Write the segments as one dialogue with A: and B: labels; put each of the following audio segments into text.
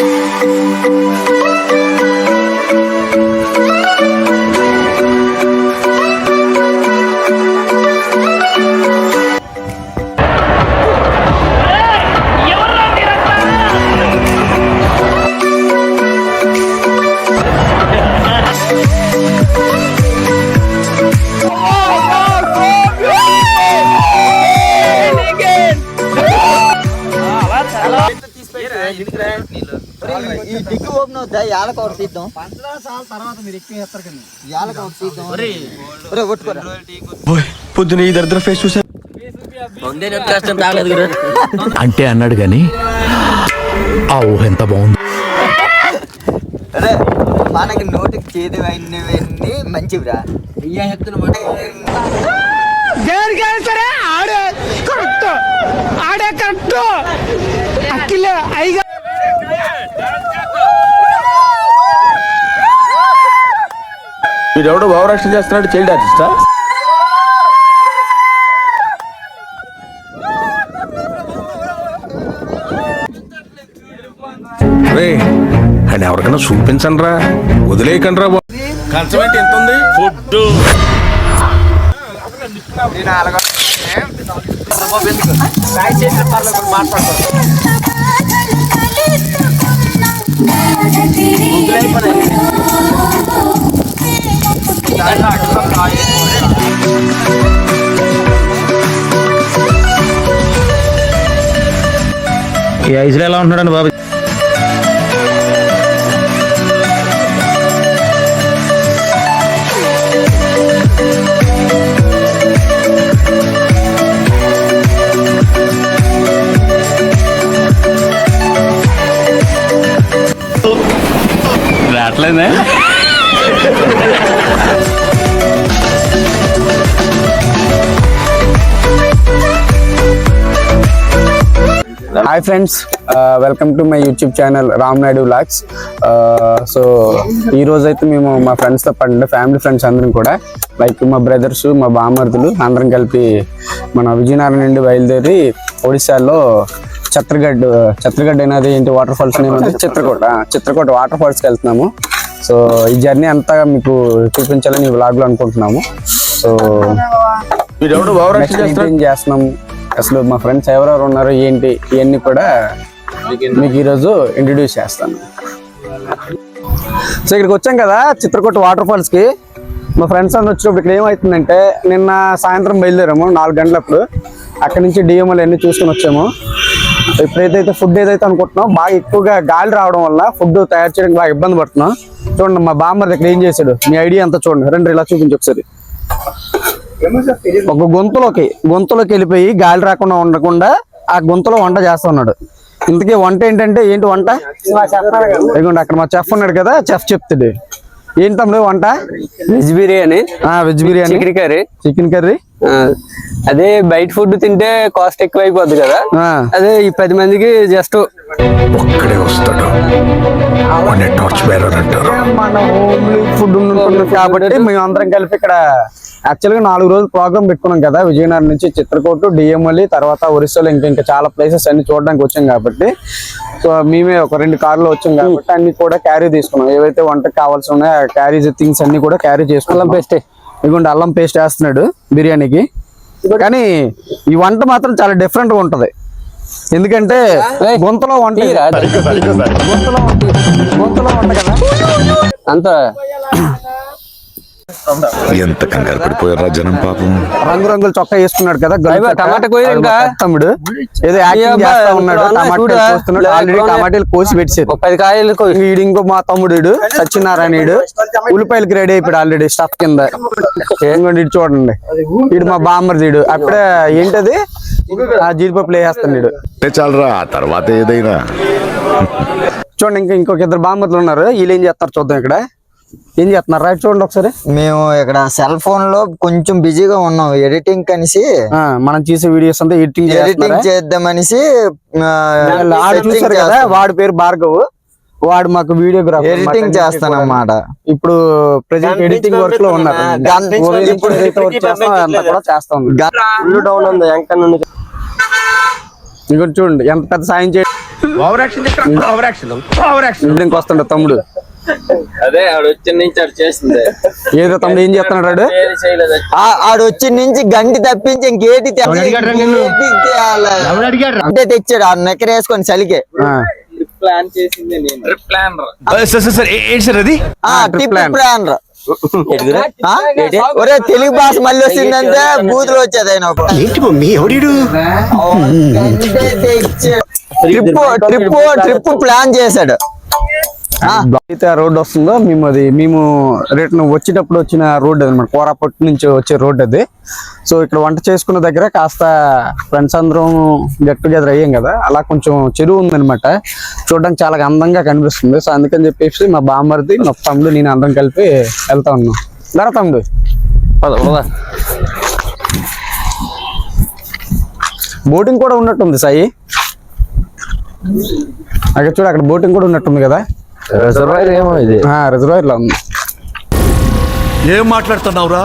A: Thank you. డిగ్గు open అవుతా యాలకు ఒకటి తీద్దాం.
B: తర్వాత మీరు ఎక్కువ చేస్తారు కదా
A: యాలకు ఒకటి తీద్దాం. ఒరే కొట్టుకోరా.
C: పొద్దున ఈ దరిద్ర ఫేస్ చూసా
D: అంటే అన్నాడు గాని ఆ ఊహ ఎంత బాగుంది.
A: అరే మనకి నోటికి చేతి అయినవన్నీ మంచివిరా
B: దేనికైనా సరే ఆడే కరెక్ట్. ఆడే కరెక్ట్. అఖిల ఐగా
C: వీడెవడో భావరాష్ట్రం చేస్తున్నాడు చైల్డ్ ఆర్టిస్టా రే అని ఎవరికైనా చూపించండి రా వదిలేయకండి రా ఎంత ఉంది ఫుడ్
D: ఈ ఐసులో ఎలా ఉంటున్నాడు బాబు? రావట్లేదా?
B: Hi friends welcome to my YouTube channel Ram Naidu vlogs so ఈ రోజు అయితే మేము మా ఫ్రెండ్స్తో పాటు ఫ్యామిలీ ఫ్రెండ్స్ అందరం కూడా లైక్ మా బ్రదర్స్ మా బామర్దులు అందరం కలిపి మన విజయనగరం నుండి బయలుదేరి ఒడిశాలో ఛత్రగఢ్ ఛత్రగఢ్ అనేది ఏంటి వాటర్ ఫాల్స్ అంటే చిత్రకోట చిత్రకోట వాటర్ ఫాల్స్కి వెళ్తున్నాము. సో ఈ జర్నీ అంతా మీకు చూపించాలని ఈ vlog లో అనుకుంటున్నాము. సో ఏం చేస్తున్నాం అసలు మా ఫ్రెండ్స్ ఎవరెవరు ఉన్నారు ఏంటి ఇవన్నీ కూడా మీకు ఈరోజు ఇంట్రడ్యూస్ చేస్తాను. సో ఇక్కడికి వచ్చాం కదా చిత్రకూట వాటర్ ఫాల్స్కి మా ఫ్రెండ్స్ అందరూ వచ్చినప్పుడు ఇక్కడ ఏమవుతుందంటే నిన్న సాయంత్రం బయలుదేరాము నాలుగు గంటలప్పుడు. అక్కడి నుంచి డిఎంఎల్ అన్ని చూసుకొని వచ్చాము. ఇప్పుడైతే ఫుడ్ ఏదైతే అనుకుంటున్నాం బాగా ఎక్కువగా గాలి రావడం వల్ల ఫుడ్ తయారు చేయడానికి బాగా ఇబ్బంది పడుతున్నాం. చూడండి మా బామ్మర్ దగ్గర ఏం చేశాడు? మీ ఐడియా అంతా చూడండి. రెండు ఇలా చూపించి ఒకసారి. ఒక గొంతులోకి గొంతులోకి వెళ్ళిపోయి గాలి రాకుండా ఉండకుండా ఆ గొంతులో వంట చేస్తా ఉన్నాడు ఇంతకీ వంట ఏంటంటే ఏంటి వంట? ఇదిగోండి అక్కడ మా చెఫ్ ఉన్నాడు కదా చెఫ్ చెప్తాడు. ఏంటి తమ్ముడు వంట?
E: వెజ్ బిర్యానీ.
B: ఆ veg biryani.
E: Chicken curry.
B: Chicken curry.
E: అదే బయట ఫుడ్ తింటే కాస్ట్ ఎక్కువ అయిపోద్ది కదా అదే ఈ పది మందికి జస్ట్
D: ఒక్కడే వస్తాడు. టార్చ్ బేరర్ అంటారు.
B: ఫుడ్ కాబట్టి మేము అందరం కలిపి ఇక్కడ యాక్చువల్గా నాలుగు రోజులు ప్రోగ్రామ్ పెట్టుకున్నాం కదా విజయనగరం నుంచి చిత్రకూట డిఎంఎల్లి తర్వాత ఒరిస్సాలో ఇంకా ఇంకా చాలా ప్లేసెస్ అన్ని చూడడానికి వచ్చాం కాబట్టి. సో మేమే ఒక రెండు కార్లు వచ్చాం కాబట్టి అన్ని కూడా క్యారీ తీసుకున్నాం. ఏవైతే వంటకు కావాల్సి ఉన్నాయో క్యారీ థింగ్స్ అన్ని కూడా క్యారీ చేసుకున్నాం. పేస్ట్. ఇదిగోండి అల్లం పేస్ట్ వేస్తున్నాడు బిర్యానీకి. కానీ ఈ వంట మాత్రం చాలా డిఫరెంట్గా ఉంటది. ఎందుకంటే గొంతలో వంట. గొంతులో వంట గొంతులో వంట కదా.
E: అంత
D: ఎంత కంగారు పడిపోయారా జనం పాపం.
B: రంగు రంగుల చొక్కా వేసుకున్నాడు కదా.
E: టమాటా ఇంకా.
B: పెద్ద తమ్ముడు ఏదో యాక్టింగ్ చేస్తా ఉన్నాడు. కోస్తున్నాడు ఆల్రెడీ టమాటాలు కోసి పెట్టారు
E: ఒక పది కాయలు
B: వీడు ఇంకో మా తమ్ముడు సత్యనారాయణుడు. ఉల్లిపాయలకి రెడీ అయిపోయాడు ఆల్రెడీ స్టఫ్ కింద. ఇంకోటి ఇటు చూడండి. వీడు మా బామ్మర్దీడు అప్పుడే ఏంటది? ఆ జీడిపప్పులు
D: అంటే చాలరా తర్వాత ఏదైనా.
B: చూడండి ఇంకా ఇంకొక ఇద్దరు బామ్మర్లు ఉన్నారు. వీళ్ళు ఏం చేస్తారు చూద్దాం ఇక్కడ. ఏం చేస్తున్నారు? రైట్ చూడండి ఒకసారి.
A: మేము ఇక్కడ సెల్ ఫోన్లో కొంచెం బిజీగా ఉన్నాం. ఎడిటింగ్ కనిసి
B: ఆ, మనం చేసే వీడియోస్ అంతా ఎడిటింగ్
A: ఎడిటింగ్ చేద్దామనేసి
B: ఆడు చూసారు కదా వాడి పేరు భార్గవ్. వాడు మాకు వీడియోగ్రాఫర్
A: ఎడిటింగ్ చేస్తానన్నమాట.
B: ఇప్పుడు ప్రెసెంట్ ఎడిటింగ్ వర్క్లో ఉన్నారు. కూడా చేస్తా.
E: డౌన్ ఉంది.
B: ఇంకోటి చూడండి ఎంత పెద్ద సాయం చేయ
C: over action over action over action
B: ఇంటికి వస్తుండ తమ్ముడు.
E: అదే ఆడు వచ్చిన నుంచి ఆడు చేస్తుంది
B: ఏదో తమ్ముడు ఏం చేస్తున్నాడు
A: ఆడు వచ్చి నుంచి గంటి తప్పించి ఇంకేటి. అంటే తెచ్చాడు ఆ నెక్కర వేసుకొని చలికే.
E: ప్లాన్ చేసింది ట్రిప్ ప్లాన్.
A: ప్లాన్? ఒరే తెలుగు భాష మళ్ళీ వచ్చిందంటే బూతులు వచ్చేది ఆయన. ట్రిప్ ట్రిప్ ట్రిప్ ప్లాన్ చేశాడు.
B: అయితే ఆ రోడ్ వస్తుందో మేము అది మేము రిటర్న్ వచ్చేటప్పుడు వచ్చిన రోడ్ అనమాట కోరాపట్టు నుంచి వచ్చే రోడ్ అది. సో ఇక్కడ వంట చేసుకున్న దగ్గర కాస్త ఫ్రెండ్స్ అందరం గెట్ టుగెదర్ అయ్యాం కదా. అలా కొంచెం చెరువు ఉందన్నమాట. చూడడానికి చాలా అందంగా కనిపిస్తుంది. సో అందుకని చెప్పేసి మా బామ్మర్ది మా తమ్ముడు నేను అందరం కలిపి వెళ్తా ఉన్నాం. దరా తమ్ముడు? బోటింగ్ కూడా ఉన్నట్టుంది సాయి. అక్కడ చూడు అక్కడ బోటింగ్ కూడా ఉన్నట్టుంది కదా.
E: రిజర్వాయర్ ఏమో ఇది.
B: రిజర్వాయర్లో ఉంది.
C: ఏం మాట్లాడుతున్నావురా?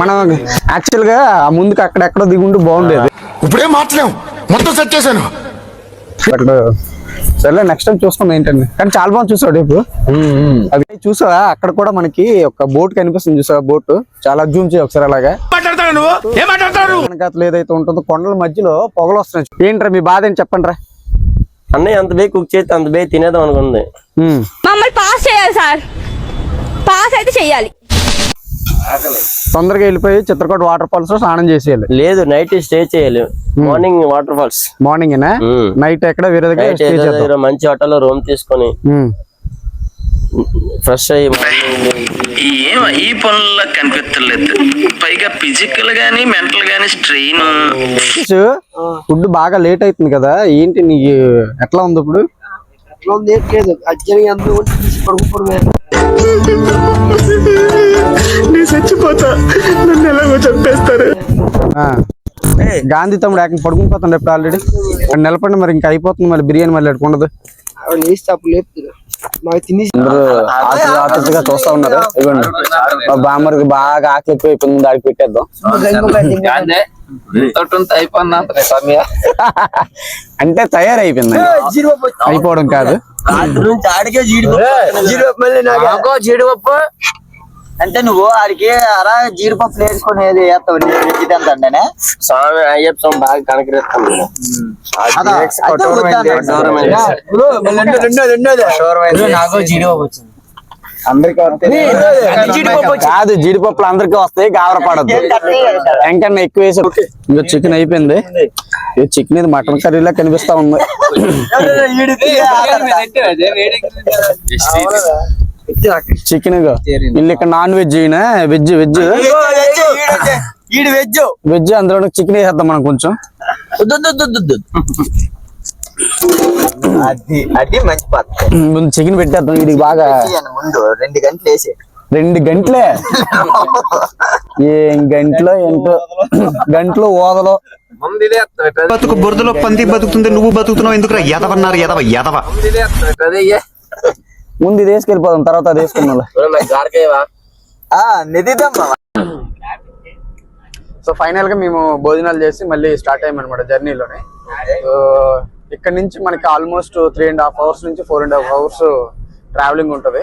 B: మనం యాక్చువల్గా ముందుకు అక్కడెక్కడో దిగుంటూ బాగుండేది.
C: ఇప్పుడేం మార్చలేం మొత్తం సెట్ చేశాను.
B: అక్కడ సరే నెక్స్ట్ టైం చూస్తాం ఏంటండి కానీ చాలా బాగా చూసాడు ఇప్పుడు అది చూసావా? అక్కడ కూడా మనకి ఒక బోట్ కనిపిస్తుంది చూసావా? బోట్ చాలా జూమ్ చేయి ఒకసారి అలాగా. వెనకాతలు ఏదైతే ఉంటుందో. కొండల మధ్యలో పొగలు వస్తున్నాయి. ఏంట్రా మీ బాధ ఏంటి చెప్పండి రా
E: అన్నయ్య అంత బే కుక్ చేస్తే అంత బే తినేద్దాం అనుకుంది.
F: మమ్మల్ని పాస్ చేయాలి సార్. పాస్ అయితే చెయ్యాలి.
B: తొందరగా వెళ్ళిపోయి చిత్రకోట వాటర్ ఫాల్స్లో స్నానం చేసేయాలి.
E: లేదు నైట్ స్టే చేయాలి. Morning water falls
B: morning. Night ఎక్కడ వేరే దగ్గర
E: మంచి హోటల్లో రూమ్ తీసుకొని. ఫ్రెష్ అయ్యి
G: ఏం ఈ పనుల్లో కనిపించలేదు పైగా ఫిజికల్ గానీ మెంటల్ గానీ స్ట్రెయిన్
B: ఫుడ్ బాగా లేట్ అవుతుంది కదా. ఏంటి నీకు ఎట్లా ఉంది ఇప్పుడు? ఆ. గాంధీ తమ్ముడు ఏకంగా పడుకుని పోతాడు ఇప్పుడు ఆల్రెడీ నిలబడి మరి ఇంకా అయిపోతుంది మరి బిర్యానీ మళ్ళీ అడుకుండదు ఆతృ- ఆతృతగా చూస్తా ఉన్నారు. ఇవ్వండి. మా బామ్మరికి బాగా ఆకలి ఆడికి పెట్టేద్దాం. అంటే తయారైపోయింది. అయిపోవడం కాదు.
A: జీడిపప్పు. జీడిపప్పు అంటే నువ్వు ఆడికి అలా జీడిపప్పు వేసుకునేది వేస్తావు వెజ్ అంటానే
E: స్వామి అయ్యప్ప స్వామి బాగా కనకరిస్తాం
B: కాదు జీడిపప్పులు అందరికీ వస్తాయి గావరపడద్దు ఎంకన్నా ఎక్కువ వేసి ఇంకా చికెన్ అయిపోయింది. ఇది చికెన్ ఇది మటన్ కర్రీలా కనిపిస్తా ఉంది. చికెన్ వీళ్ళు ఇక్కడ నాన్ వెజ్ వెజ్ వెజ్
A: ఈడు వెజ్
B: వెజ్ అందులో చికెన్ వేసేద్దాం మనం కొంచెం.
A: అది అది మంచి పద్ధతి.
B: ముందు చికెన్ పెట్టేద్దాం వీడికి బాగా.
A: ముందు రెండు గంటలు వేసి
B: రెండు గంటలే? ఏం గంటలో ఏంటో గంటలో ఓదలో?
H: బతుకు బురదలో పంది బతుకుతుంది నువ్వు బతుకుతున్నావు ఎందుకురా? ఎదవన్నారు ఎదవ ఎదవ.
B: ముందు ఇది వేసుకెళ్ళిపోదాం తర్వాత అది వేసుకున్నాం
A: ఆ నిధిదమ్మా.
B: సో ఫైనల్గా మేము భోజనాలు చేసి మళ్ళీ స్టార్ట్ అయ్యామన్నమాట జర్నీలోనే. సో ఇక్కడ నుంచి మనకి almost three and half hours నుంచి four and half hours travelling ఉంటుంది.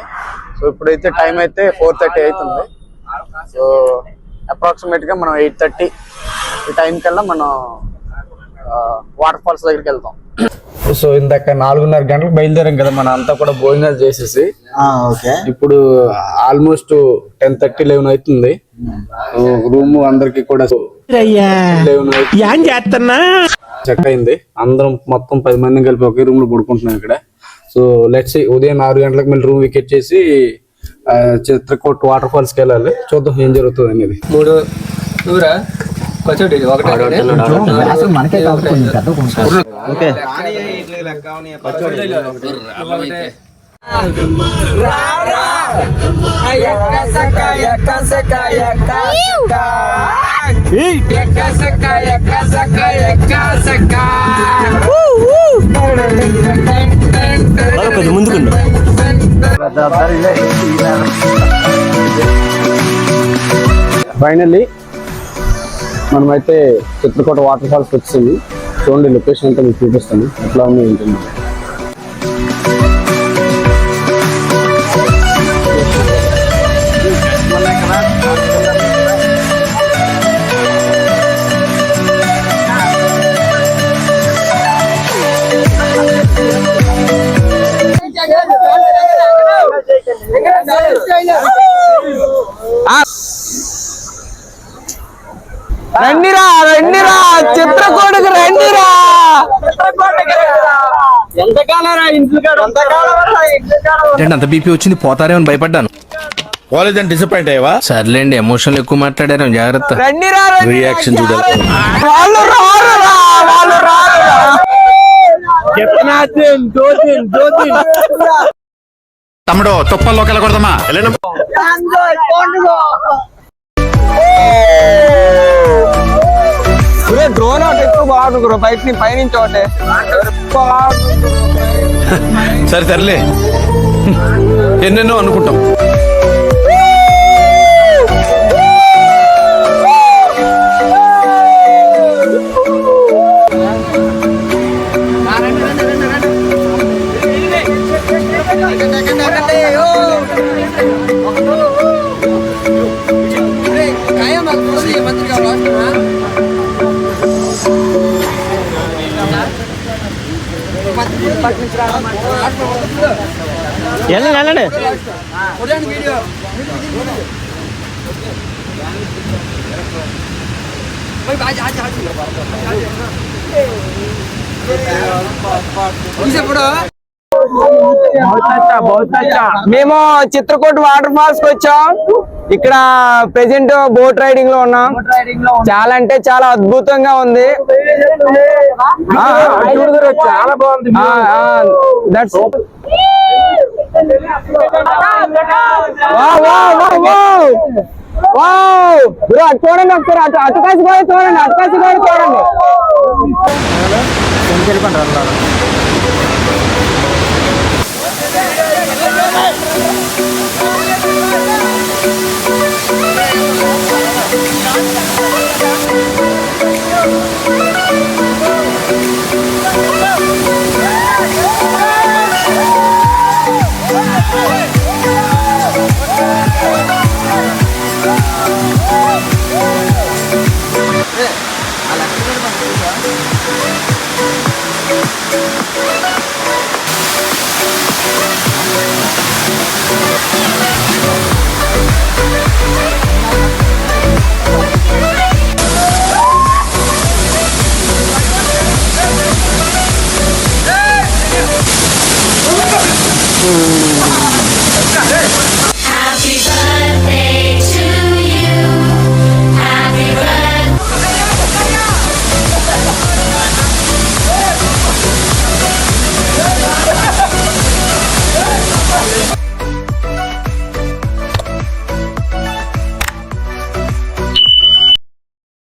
B: సో ఇప్పుడైతే టైం అయితే ఫోర్ థర్టీ అవుతుంది. సో అప్రాక్సిమేట్గా మనం ఎయిట్ థర్టీ ఈ టైం కల్లా మనం వాటర్ ఫాల్స్ దగ్గరికి వెళ్తాం. సో ఇందాక నాలుగున్నర గంటలకు బయలుదేరాం కదా మనం అంతా కూడా భోజనాలు చేసేసి.
A: ఓకే.
B: ఇప్పుడు ఆల్మోస్ట్ టెన్ థర్టీ లెవెన్ అవుతుంది. రూమ్ అందరికి కూడా చెక్ అయింది. అందరం మొత్తం పది మంది కలిపి ఒకే రూమ్లో పడుకుంటున్నాం ఇక్కడ. సో లెట్స్ ఉదయం ఆరు గంటలకు మళ్ళీ రూమ్ వికెట్ చేసి చిత్రకూట్ వాటర్ ఫాల్స్కి వెళ్ళాలి. చూద్దాం ఏం జరుగుతుంది అనేది.
E: మూడు ఒకటి
A: ఓకే
E: కొంచెం. ముందుకుండు
B: ఫైనల్లీ మనమైతే చిత్రకూట వాటర్ ఫాల్స్ వచ్చింది.
I: చూడండి లొకేషన్ అంతా మీకు చూపిస్తాను. ఎట్లా ఉంది ఏంటంటే
D: అంత బీపీ వచ్చింది పోతారేమని భయపడ్డాను.
A: కాలేజ్ డిసప్పాయింట్ అయ్యావా?
D: సర్లేండి ఎమోషన్లు ఎక్కువ మాట్లాడారు జాగ్రత్త.
A: రియాక్షన్ చూడాలి.
H: తమ్ముడు తుప్పల్లోకి వెళ్ళకూడదమ్మా
I: డ్రోన్ ఒకటి ఎక్కువ బాగుంది గురు బయట నీ పైనుంచి ఒకటే.
A: సరే సర్లే. ఎన్నెన్నో అనుకుంటాం.
I: మేము చిత్రకూట వాటర్ ఫాల్స్కి వచ్చాం. ఇక్కడ ప్రెసెంట్ బోట్ రైడింగ్లో ఉన్నాం. చాలా అంటే చాలా అద్భుతంగా ఉంది. దట్స్ అటు చూడండి ఒకసారి అటు అటు అటుకాసి కూడా చూడండి అటుకాసి కూడా చూడండి. వెళ్ళిపోండి Thank you. Mm.